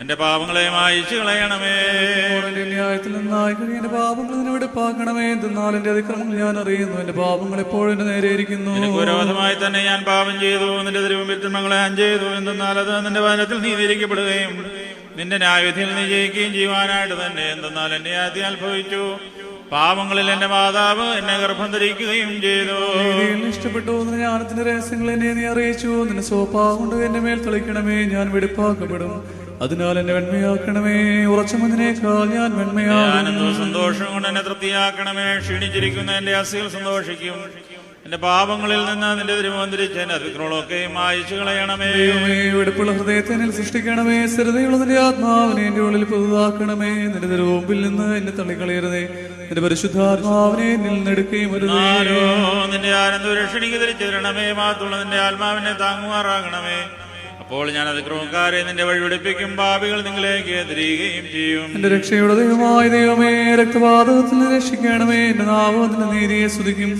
എന്റെ പാപങ്ങളെ മായിച്ചു കളയണമേ. ന്യായത്തിൽ നിന്നായി എന്റെ പാപങ്ങൾ നിന്നോട് പാകണമേ എന്നാൽ എന്റെ അതിക്രമങ്ങൾ ഞാൻ അറിയുന്നു. എന്റെ പാപങ്ങൾ എപ്പോഴും എന്റെ നേരെ ഇരിക്കുന്നു. ഗൗരവമായി തന്നെ ഞാൻ പാപം ചെയ്തു. നിന്റെ തിരുമുമ്പിൽ തിന്മകളെ ഞാൻ ചെയ്തു. എന്തെന്നാൽ അത് നിന്റെ വനത്തിൽ നീതിരിക്കപ്പെടുകയും നിന്റെ ന്യായവിധിയിൽ നീ ജയിക്കുകയും ചെയ്യുവാനായിട്ട് തന്നെ. എന്തെന്നാൽ എന്റെ ആദ്യം അനുഭവിച്ചു. പാപങ്ങളിൽ എന്റെ മാതാവ് എന്നെ ഗർഭം ധരിക്കുകയും ചെയ്തു. ഇഷ്ടപ്പെട്ടു ജ്ഞാനത്തിന്റെ രഹസ്യങ്ങൾ എന്നെ നീ അറിയിച്ചു. നിന്റെ സോപ്പാ കൊണ്ട് എന്റെ മേൽ തെളിക്കണമേ. ഞാൻ വെടിപ്പാക്കപ്പെടും. അതിനാൽ എന്നെ വെണ്മയാക്കണമേ. ഉറച്ച മുന്നിനേക്കാൾ ഞാൻ വെണ്മയാകും സന്തോഷം കൊണ്ട് എന്നെ തൃപ്തിയാക്കണമേ. ക്ഷീണിച്ചിരിക്കുന്ന എന്റെ അസികൾ സന്തോഷിക്കും. എന്റെ പാപങ്ങളിൽ നിന്ന് നിന്റെ തിരുമന്ത്രിച്ച് എന്റെ അതിക്രമങ്ങളൊക്കെയും മായിച്ചു കളയണമേ വെടുപ്പുള്ള ഹൃദയത്തെ സൃഷ്ടിക്കണമേ സ്ഥിരതയുള്ള നിന്റെ ആത്മാവിനെ എന്റെ ഉള്ളിൽ പുതുതാക്കണമേ. നിന്റെ തിരുമുമ്പിൽ നിന്ന് എന്നെ തള്ളിക്കളയരുതേ. നിന്റെ പരിശുദ്ധാത്മാവിനെ നിന്നെടുക്കുകയും നെടുക്കുകയും വരുതേ നിന്റെ ആനന്ദ രക്ഷണിക്ക് തിരിച്ചു തരണമേ മാത്രമുള്ള നിന്റെ ആത്മാവിനെ താങ്ങുമാറാകണമേ. അപ്പോൾ ഞാൻ അതിക്രമക്കാരെ നിന്റെ വഴി പിടിപ്പിക്കും പാപികൾ നിങ്ങളിലേക്ക് തിരികുകയും ചെയ്യും. എന്റെ രക്ഷയുടെ ദൈവമായ ദൈവമേ രക്തപാതകത്തിൽ രക്ഷിക്കണമേ. എന്റെ നാവ് അതിന്റെ നീതിയെ സ്തുതിക്കും.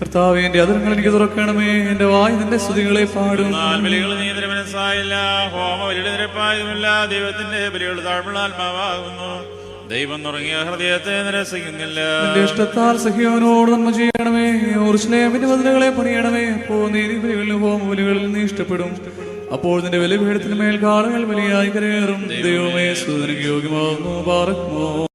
കർത്താവേ എന്റെ അതിരങ്ങൾ എനിക്ക് തുറക്കണമേ. എന്റെ വായ് നിന്റെ സ്തുതികളെ പാടും. മനസ്സായില്ല. ഹോമ ബലിയുടെ നിരപ്പായതുമില്ല. ദൈവത്തിന്റെ ബലികൾ താഴ്മുള്ള ആത്മാവാകുന്നു. ദൈവം തുടങ്ങിയ ഹൃദയത്തെ നിരസിക്കുന്നില്ല. എന്റെ ഇഷ്ടത്താൽ സഖിയോനോട് നന്മ ചെയ്യണമേ. ഊർസ്ലേമിന്റെ വതിലുകളെ പണിയണമേ. അപ്പോ നീതി ബലികളിലും ഹോമ ബലികളിൽ നീ ഇഷ്ടപ്പെടും. അപ്പോൾ നിന്റെ ബലിപീഠത്തിന് മേൽ കാളുകൾ വലിയ കരയേറും. ദൈവമേ. സൂതനക്ക് യോഗ്യമാകുന്നു. പാറക്കുമോ